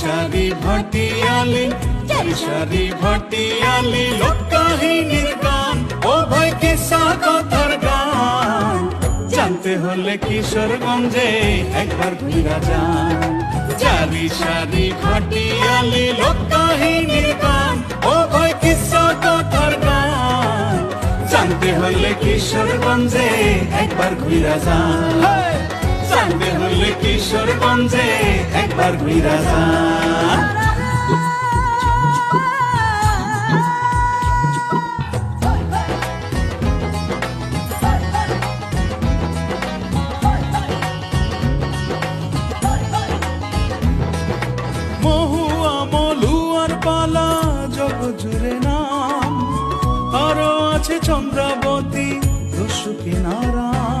সারি ভাটিয়ালি সারি ভাটিয়ালি লোককাহিনীর গান ও ভাই কিসা কথার গান। জানতে হলে কিশোরগঞ্জে একবার ঘুরা যান। চারি সারি ভাটিয়ালি লোককাহিনীর গান ও ভাই কিসা কথার গান। জানতে হলে কিশোরগঞ্জে একবার ঘুরা যান। জানতে হলে কিশোরগঞ্জে যান মহুয়া মলুয়ার পালা নাম। আরও আছে চন্দ্রাবতী রসুকি নারাম।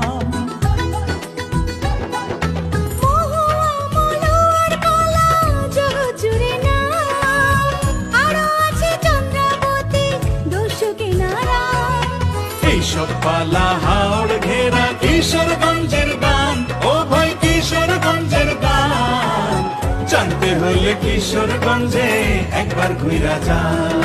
এইসব পালা হাওড় ঘেরা কিশোরগঞ্জের গান। ও ভাই কিশোরগঞ্জের গান। জানতে হলে কিশোরগঞ্জে একবার ঘুরা যান।